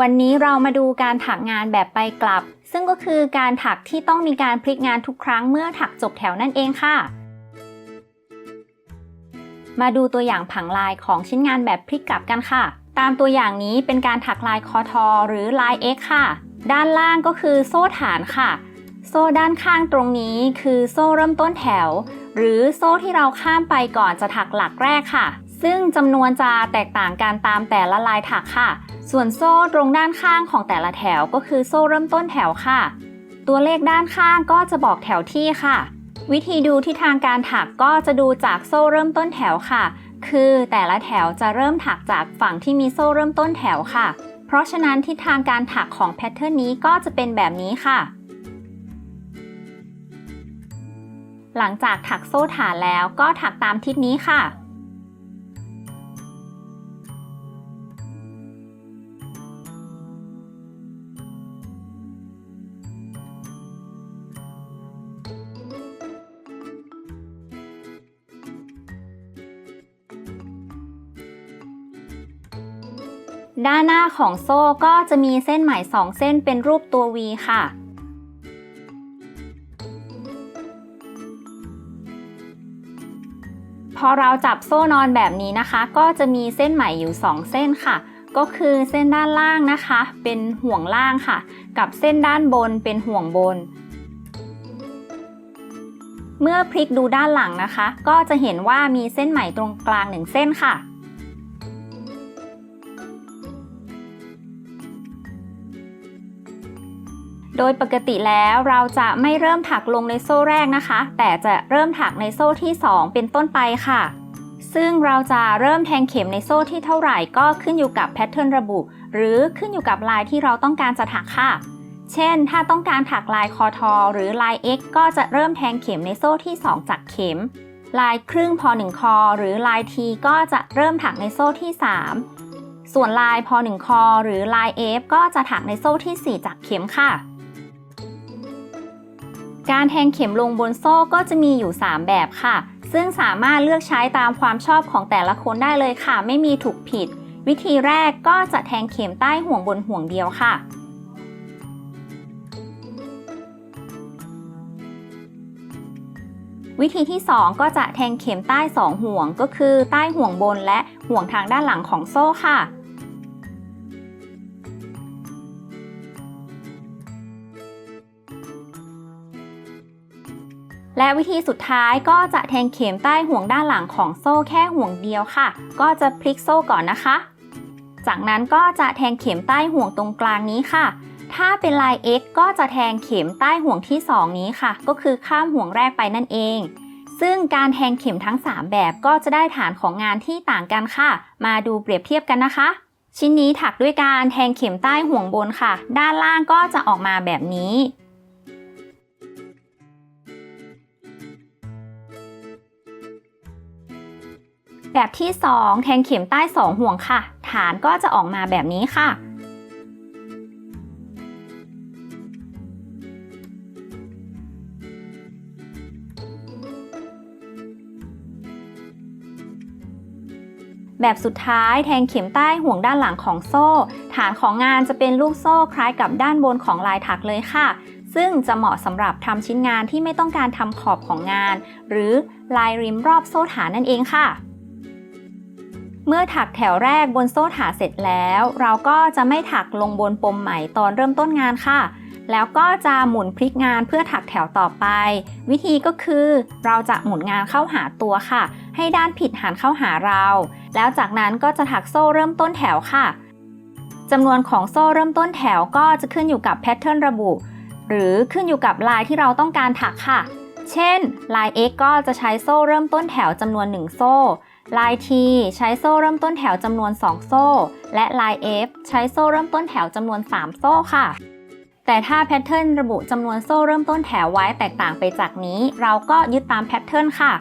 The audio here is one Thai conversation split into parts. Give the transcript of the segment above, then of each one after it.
วันนี้เรามาดูการถักงานแบบไปกลับ ซึ่งก็คือการถักที่ต้องมีการพลิกงานทุกครั้งเมื่อถักจบแถวนั่นเองค่ะ มาดูตัวอย่างผังลายของชิ้นงานแบบพลิกกลับกันค่ะ ตามตัวอย่างนี้เป็นการถักลายคอทอหรือลาย X ค่ะ ด้านล่างก็คือโซ่ฐานค่ะ โซ่ด้านข้างตรงนี้คือโซ่เริ่มต้นแถว หรือโซ่ที่เราข้ามไปก่อนจะถักหลักแรกค่ะ ซึ่งจำนวนจะแตกต่างกันตามแต่ละลายถักค่ะ ส่วนโซ่ตรงด้านข้างของแต่ละแถวก็คือโซ่เริ่มต้นแถวค่ะ ตัวเลขด้านข้างก็จะบอกแถวที่ค่ะ วิธีดูที่ทางการถักก็จะดูจากโซ่เริ่มต้นแถวค่ะ คือแต่ละแถวจะเริ่มถักจากฝั่งที่มีโซ่เริ่มต้นแถวค่ะ เพราะฉะนั้นทิศทางการถักของแพทเทิร์นนี้ก็จะเป็นแบบนี้ค่ะหลังจากถักโซ่ฐานแล้วก็ถักตามทิศนี้ค่ะ ด้านหน้าของโซ่ก็จะมีเส้นไหม2เส้นเป็นรูปตัว V ค่ะ พอเราจับโซ่นอนแบบนี้นะคะ ก็จะมีเส้นไหมอยู่ 2 เส้นค่ะ ก็คือเส้นด้านล่างนะคะ เป็นห่วงล่างค่ะ กับเส้นด้านบนเป็นห่วงบน เมื่อพลิกดูด้านหลังนะคะ ก็จะเห็นว่ามีเส้นไหมตรงกลางหนึ่งเส้นค่ะ โดยปกติแล้วเราจะไม่เริ่มถักลงในโซ่แรกนะคะ แต่จะเริ่มถักในโซ่ที่ 2 เป็นต้นไปค่ะ ซึ่งเราจะเริ่มแทงเข็มในโซ่ที่เท่าไหร่ก็ขึ้นอยู่กับแพทเทิร์นระบุ หรือขึ้นอยู่กับลายที่เราต้องการจะถักค่ะ เช่น ถ้าต้องการถักลายคอทอหรือลาย X ก็จะเริ่มแทงเข็มในโซ่ที่ 2 จากเข็ม ลายครึ่งพอ1คอ หรือลาย T ก็จะเริ่มถักในโซ่ที่ 3 ส่วนลายพอ1คอ หรือลาย F ก็จะถักในโซ่ที่ 4 จากเข็มค่ะ การแทงเข็มลงบนโซ่ก็จะมีอยู่ 3 แบบค่ะ ซึ่งสามารถเลือกใช้ตามความชอบของแต่ละคนได้เลยค่ะ ไม่มีถูกผิด วิธีแรกก็จะแทงเข็มใต้ห่วงบนห่วงเดียวค่ะ วิธีที่ 2 ก็จะแทงเข็มใต้ 2 ห่วงก็คือใต้ห่วงบนและห่วงทางด้านหลังของโซ่ค่ะ และวิธีสุดท้ายก็จะแทงเข็มใต้ห่วงด้านหลังของโซ่แค่ห่วงเดียวค่ะ ก็จะพลิกโซ่ก่อนนะคะ จากนั้นก็จะแทงเข็มใต้ห่วงตรงกลางนี้ค่ะ ถ้าเป็นลาย X ก็จะแทงเข็มใต้ห่วงที่ 2 นี้ค่ะ ก็คือข้ามห่วงแรกไปนั่นเอง ซึ่งการแทงเข็มทั้ง 3 แบบก็จะได้ฐานของงานที่ต่างกันค่ะ มาดูเปรียบเทียบกันนะคะ ชิ้นนี้ถักด้วยการแทงเข็มใต้ห่วงบนค่ะ ด้านล่างก็จะออกมาแบบนี้ แบบที่ 2 แทงเข็มใต้ 2 ห่วงค่ะ ฐานก็จะออกมาแบบนี้ค่ะ แบบสุดท้ายแทงเข็มใต้ห่วงด้านหลังของโซ่ ฐานของงานจะเป็นลูกโซ่คล้ายกับด้านบนของลายถักเลยค่ะ ซึ่งจะเหมาะสำหรับทำชิ้นงานที่ไม่ต้องการทำขอบของงาน หรือลายริมรอบโซ่ฐานนั่นเองค่ะ เมื่อถักแถวแรกบนโซ่ฐาเสร็จแล้ว เราก็จะไม่ถักลงบนปมไหมตอนเริ่มต้นงานค่ะ แล้วก็จะหมุนพลิกงานเพื่อถักแถวต่อไป วิธีก็คือ เราจะหมุนงานเข้าหาตัวค่ะ ให้ด้านผิดหันเข้าหาเรา แล้วจากนั้นก็จะถักโซ่เริ่มต้นแถวค่ะจำนวนของโซ่เริ่มต้นแถวก็จะขึ้นอยู่กับแพทเทิร์นระบุ หรือขึ้นอยู่กับลายที่เราต้องการถักค่ะ เช่น ลาย X ก็จะใช้โซ่เริ่มต้นแถวจำนวน 1 โซ่ ลาย T ใช้โซ่เริ่มต้นแถวจำนวน 2 โซ่ และลาย F ใช้โซ่เริ่มต้นแถวจำนวน 3 โซ่ค่ะ แต่ถ้าแพทเทิร์นระบุจำนวนโซ่เริ่มต้นแถวไว้แตกต่างไปจากนี้ เราก็ยึดตามแพทเทิร์นค่ะ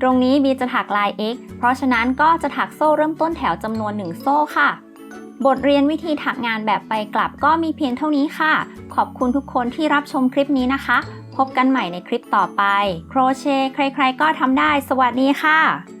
ตรงนี้บีจะถักลาย X เพราะฉะนั้นก็จะถักโซ่เริ่มต้นแถวจำนวน 1 โซ่ค่ะ บทเรียนวิธีถักงานแบบไปกลับก็มีเพียงเท่านี้ค่ะ ขอบคุณทุกคนที่รับชมคลิปนี้นะคะ พบกันใหม่ในคลิปต่อไป โครเชต์ใคร ๆ ก็ทำได้ สวัสดีค่ะ